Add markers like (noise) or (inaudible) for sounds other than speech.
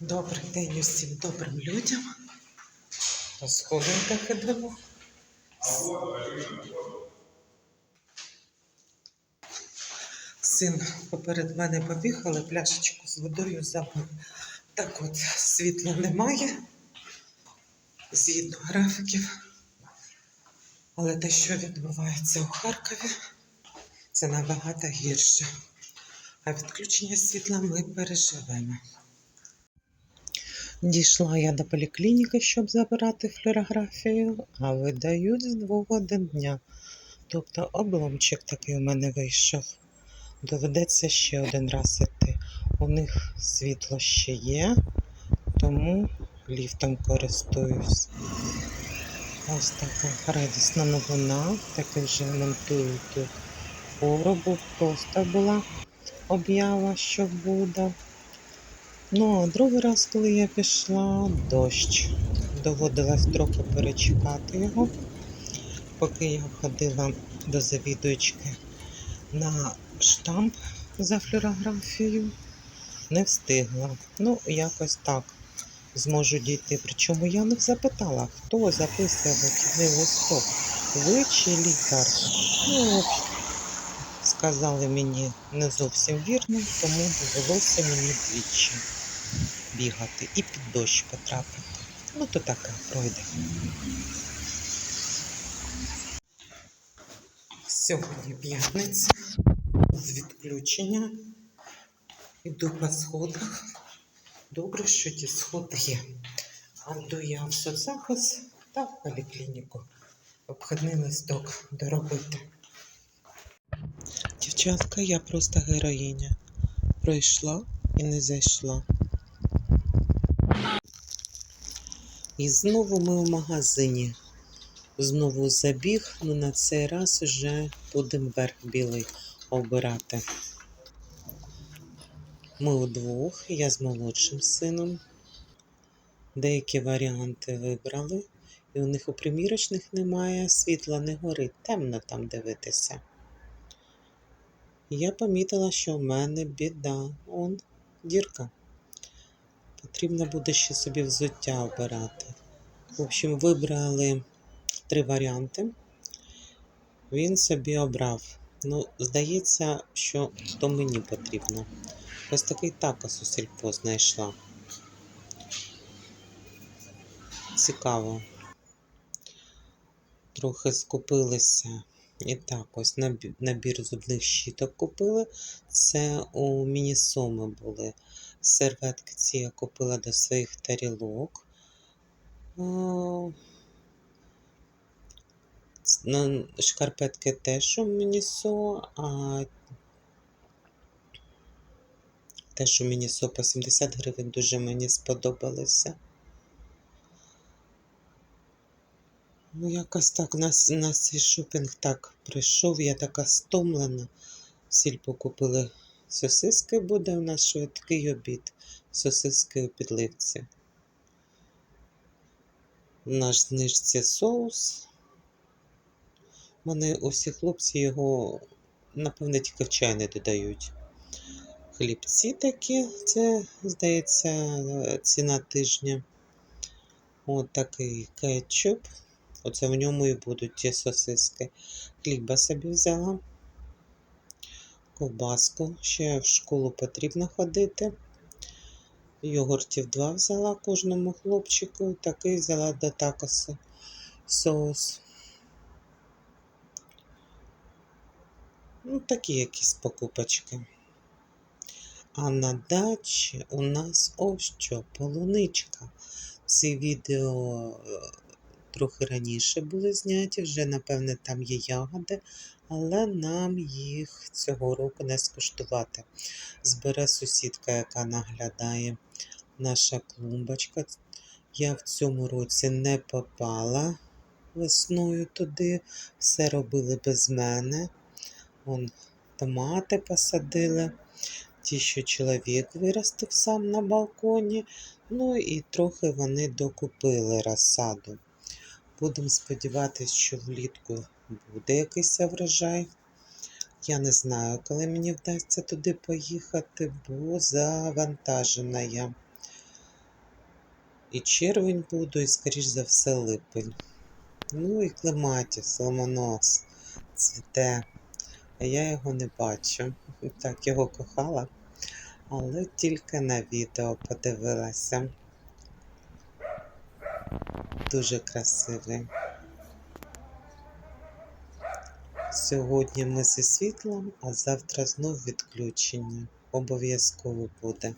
Добрий день усім добрим людям. По сходинках ідемо. Син поперед мене побіг, але пляшечку з водою забув. Так от, світла немає, згідно графіків. Але те, що відбувається у Харкові, це набагато гірше. А відключення світла ми переживемо. Дійшла я до поліклініки, щоб забирати флюорографію, а видають з двох годин дня. Тобто обломчик такий у мене вийшов. Доведеться ще один раз іти. У них світло ще є, тому ліфтом користуюсь. Ось така радісна новина. Таки вже монтують тут хворобу. Просто була об'ява, що буде. Ну, а другий раз, коли я пішла, дощ. Доводилось трохи перечекати його, поки я ходила до завідуючки на штамп за флюорографією. Не встигла. Ну, якось так зможу дійти. Причому я не запитала, хто записує вихідний листок, ви чи лікар. Ну, сказали мені не зовсім вірно, тому довелося мені двічі бігати і під дощ потрапити. Ну, то таке пройде. Сьогодні п'ятниця з відключення. Іду по сходах. Добре, що ті сходи є. А я в соцзахист та в поліклініку. Обходний листок доробити. Дівчатка, я просто героїня. Пройшла і не зайшла. І знову ми в магазині. Знову забіг, ну на цей раз вже будемо верх білий обирати. Ми удвох, я з молодшим сином. Деякі варіанти вибрали, і у них у примірочних немає, світла не горить, темно там дивитися. Я помітила, що в мене біда. Он дірка. Потрібно буде ще собі взуття обирати. В общем, вибрали три варіанти. Він собі обрав. Ну, здається, що то мені потрібно. Ось такий такос у сільпо знайшла. Цікаво. Трохи скупилися. І так, ось набір зубних щіток купили. Це у мінісоми були. Серветки ці я купила до своїх тарілок. Шкарпетки теж у мінісо, а теж у мінісо по 70 гривень дуже мені сподобалося. Ну, якось так на, с- на цей шопінг так прийшов, я така стомлена. Сільпо купили сосиски, буде у нас швидкий обід. Сосиски у підливці. В наш знижці соус. У мене усі хлопці його, напевне, тільки в чай не додають. Хлібці такі, це, здається, ціна тижня. От такий кетчуп. Оце в ньому і будуть ті сосиски. Хліба собі взяла. Ковбаску. Ще в школу потрібно ходити. Йогуртів два взяла кожному хлопчику. Такий взяла до такосу соус. Ну, такі якісь покупочки. А на дачі у нас ось що, полуничка. Ці відео е, трохи раніше були зняті, вже, напевне, там є ягоди, але нам їх цього року не скуштувати. Збере сусідка, яка наглядає наша клумбочка. Я в цьому році не попала весною туди, все робили без мене. Вон томати посадили, ті, що чоловік виростив сам на балконі. Ну і трохи вони докупили розсаду. Будемо сподіватися, що влітку буде якийсь врожай. Я не знаю, коли мені вдасться туди поїхати, бо завантажена я. І червень буду, і, скоріш за все, липень. Ну і клематіс, ломонос, цвіте. А я його не бачу. (laughs) Так, його кохала, але тільки на відео подивилася. Дуже красивий. Сьогодні ми зі світлом, а завтра знов відключення. Обов'язково буде.